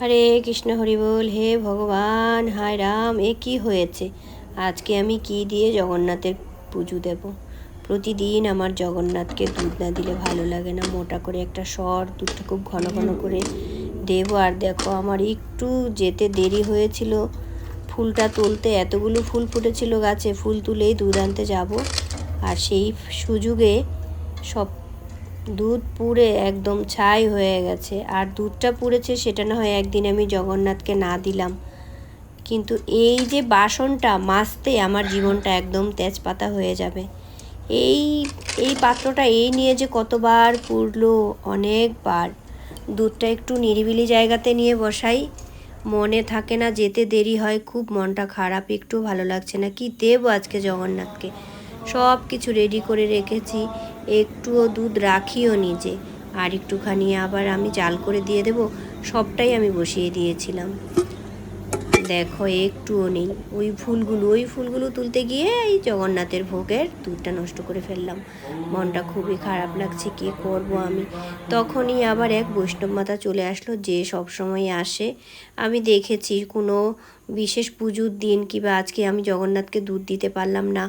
হরে কৃষ্ণ, হরি বল, হে ভগবান, হায় রাম, এ কি হয়েছে? আজকে আমি কি দিয়ে জগন্নাথের পুজো দেব? প্রতিদিন আমার জগন্নাথকে দুধ না দিলে ভালো লাগে না। মোটা করে একটা সর, দুধটা খুব ঘন ঘন করে দেবো। আর দেখো, আমার একটু যেতে দেরি হয়েছিল। ফুলটা তুলতে এতগুলো ফুল ফুটেছিল গাছে। ফুল তুলেই দুধ আনতে যাব। আর সেই সুযোগে সব দুধ পুড়ে একদম ছাই হয়ে গেছে। আর দুধটা পুড়েছে সেটা না হয় একদিন আমি জগন্নাথকে না দিলাম। কিন্তু এই যে বাসনটা মাজতে আমার জীবনটা একদম তেজপাতা হয়ে যাবে। এই এই পাত্রটা এই নিয়ে যে কতবার পুড়লো অনেকবার। দুধটা একটু নিরিবিলি জায়গাতে নিয়ে বসাই। মনে থাকে না যেতে দেরি হয়, খুব মনটা খারাপ, একটু ভালো লাগছে না। কি দেবো আজকে জগন্নাথকে? সব কিছু রেডি করে রেখেছি। একটুও দুধ রাখিও নিজে আর একটুখানি আবার আমি জাল করে দিয়ে দেব, সবটাই আমি বসিয়ে দিয়েছিলাম। দেখো, একটুও নেই। ওই ফুলগুলো ওই ফুলগুলো তুলতে গিয়ে এই জগন্নাথের ভোগের দুধটা নষ্ট করে ফেললাম। মনটা খুবই খারাপ লাগছে, কি করব আমি? তখনই আবার এক বৈষ্ণব মাতা চলে আসলো, যে সব সময় আসে। আমি দেখেছি কোনো বিশেষ পুজোর দিন কিংবা আজকে আমি জগন্নাথকে দুধ দিতে পারলাম না।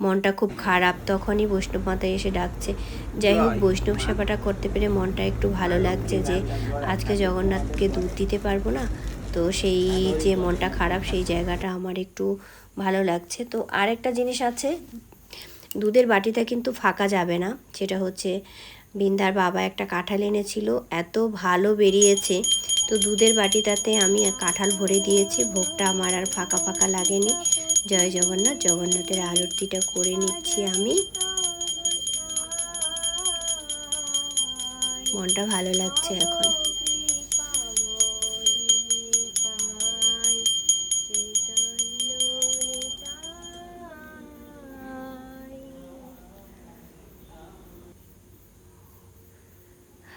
মনটা খুব খারাপ। তখনই বৈষ্ণব মাতা এসে ডাকছে। যাই হোক, বৈষ্ণব সেবাটা করতে পেরে মনটা একটু ভালো লাগছে যে আজকে জগন্নাথকে দুধ দিতে পারব না। তো সেই যে মনটা খারাপ, সেই জায়গাটা আমার একটু ভালো লাগছে। তো আরেকটা জিনিস আছে, দুধের বাটিটা কিন্তু ফাঁকা যাবে না। সেটা হচ্ছে বিন্দার বাবা একটা কাঁঠাল এনেছিল, এত ভালো বেরিয়েছে। তো দুধের বাটিটাতে আমি কাঁঠাল ভরে দিয়েছি, ভোগটা আমার আর ফাঁকা ফাঁকা লাগেনি। জয় জগন্নাথ, জগন্নাথের আরতিটা করে নিচ্ছি আমি। মনটা ভালো লাগছে এখন।